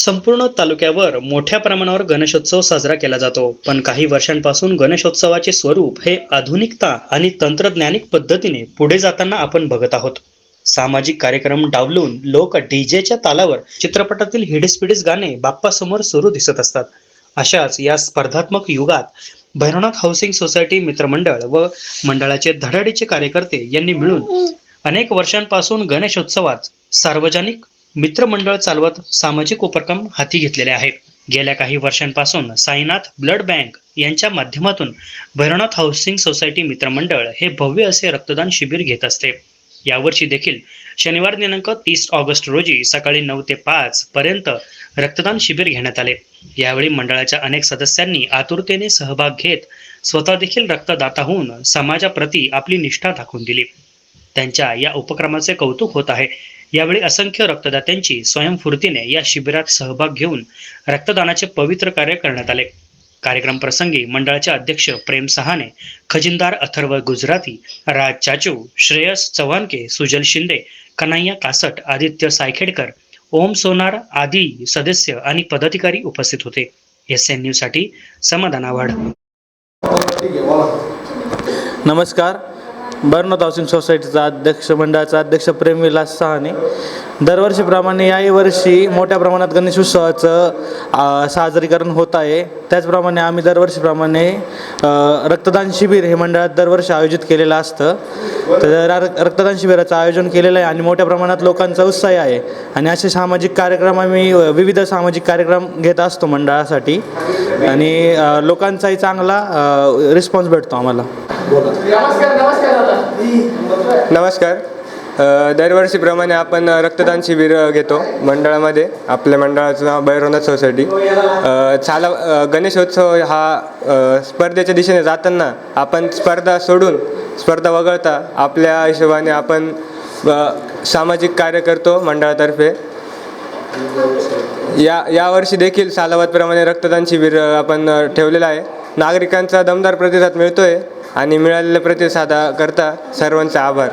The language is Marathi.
संपूर्ण तालुक्यावर मोठ्या प्रमाणावर गणेशोत्सव साजरा केला जातो. पण काही वर्षांपासून गणेशोत्सवाचे स्वरूप हे आधुनिकता आणि तंत्रज्ञानिक पद्धतीने पुढे जाताना आपण बघत आहोत. सामाजिक कार्यक्रम डावलून लोक डीजेच्या तालावर चित्रपटातील हिडीस गाणे बाप्पासमोर सुरू दिसत असतात. अशाच या स्पर्धात्मक युगात भैरवनाथ हाऊसिंग सोसायटी मित्रमंडळ व मंडळाचे धडाडीचे कार्यकर्ते यांनी मिळून अनेक वर्षांपासून गणेशोत्सवात सार्वजनिक मित्रमंडळ चालवत सामाजिक उपक्रम हाती घेतलेले आहेत. गेल्या काही वर्षांपासून साईनाथ ब्लड बँक यांच्या माध्यमातून भैरवनाथ हाऊसिंग सोसायटी मित्रमंडळ हे भव्य असे रक्तदान शिबिर घेत असते. यावर्षी देखील शनिवार दिनांक तीस ऑगस्ट रोजी सकाळी नऊ ते पाच पर्यंत रक्तदान शिबिर घेण्यात आले. यावेळी मंडळाच्या अनेक सदस्यांनी आतुरतेने सहभाग घेत स्वतः देखील रक्तदाता होऊन समाजाप्रती आपली निष्ठा दाखवून दिली. त्यांच्या या उपक्रमाचे कौतुक होत आहे. यावेळी असंख्य रक्तदात्यांची स्वयंफूर्तीने या शिबिरात सहभाग घेऊन रक्तदानाचे पवित्र कार्य करण्यात आले. कार्यक्रम प्रसंगी मंडळाचे अध्यक्ष प्रेम सहाने खजिनदार अथर्व गुजराती राज चाचू श्रेयस चव्हाणके सुजल शिंदे कन्हैया कासट आदित्य सायखेडकर ओम सोनार आदी सदस्य आणि पदाधिकारी उपस्थित होते. एस एन न्यूजसाठी समाधान आव्हाड नमस्कार. बर्नोत हाऊसिंग सोसायटीचा अध्यक्ष मंडळाचा अध्यक्ष प्रेम विलास सहाने दरवर्षीप्रमाणे याही वर्षी मोठ्या प्रमाणात गणेश उत्सवाचं साजरीकरण होत आहे. त्याचप्रमाणे आम्ही दरवर्षीप्रमाणे रक्तदान शिबिर हे मंडळात दरवर्षी आयोजित केलेलं असतं. तर रा- रक्तदान शिबिराचं आयोजन केलेलं आहे आणि मोठ्या प्रमाणात लोकांचा उत्साह आहे. आणि असे सामाजिक कार्यक्रम आम्ही विविध सामाजिक कार्यक्रम घेत असतो मंडळासाठी. आणि लोकांचाही चांगला रिस्पॉन्स भेटतो आम्हाला. नमस्कार. दरवर्षीप्रमाणे आपण रक्तदान शिबिर घेतो मंडळामध्ये. आपल्या मंडळाचं नाव भैरवनाथ सोसायटी. चाला गणेशोत्सव हा स्पर्धेच्या दिशेने जाताना आपण स्पर्धा सोडून स्पर्धा वगळता आपल्या हिशोबाने आपण सामाजिक कार्य करतो मंडळातर्फे. या यावर्षी देखील सालावतप्रमाणे रक्तदान शिबिर आपण ठेवलेलं आहे. नागरिकांचा दमदार प्रतिसाद मिळतोय आणि मिळालेल्या प्रतिसादाकरता सर्वांचा आभार.